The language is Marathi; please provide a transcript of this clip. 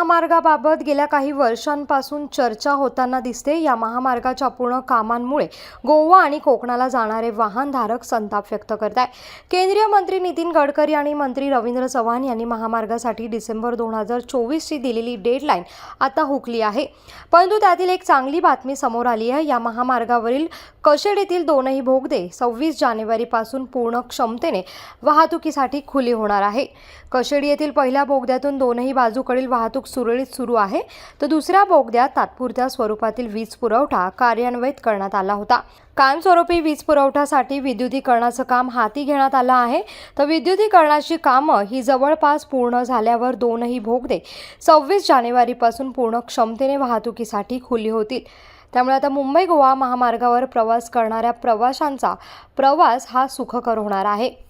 महामार्गाबाबत गेल्या काही वर्षांपासून चर्चा होताना दिसते. या महामार्गाच्या पूर्ण कामांमुळे गोवा आणि कोकणाला जाणारे वाहनधारक संताप व्यक्त करत आहे केंद्रीय मंत्री नितीन गडकरी आणि मंत्री रवींद्र चव्हाण यांनी महामार्गासाठी डिसेंबर दोन हजार चोवीसची दिलेली डेडलाईन आता हुकली आहे. परंतु त्यातील एक चांगली बातमी समोर आली आहे. या महामार्गावरील कशेड येथील दोनही भोगदे सव्वीस जानेवारीपासून पूर्ण क्षमतेने वाहतुकीसाठी खुली होणार आहे. कशेड येथील पहिल्या बोगद्यातून दोनही बाजूकडील वाहतूक सुरळीत सुरू आहे. तर दुसऱ्या बोगद्यात तात्पुरत्या स्वरूपातील वीज पुरवठा कार्यान्वित करण्यात आला होता. कायमस्वरूपी वीज पुरवठ्यासाठी विद्युतीकरणाचं काम हाती घेण्यात आलं आहे. तर विद्युतीकरणाची कामं ही जवळपास पूर्ण झाल्यावर दोनही भोगदे सव्वीस जानेवारीपासून पूर्ण क्षमतेने वाहतुकीसाठी खुली होतील. त्यामुळे आता मुंबई गोवा महामार्गावर प्रवास करणाऱ्या प्रवाशांचा प्रवास हा सुखकर होणार आहे.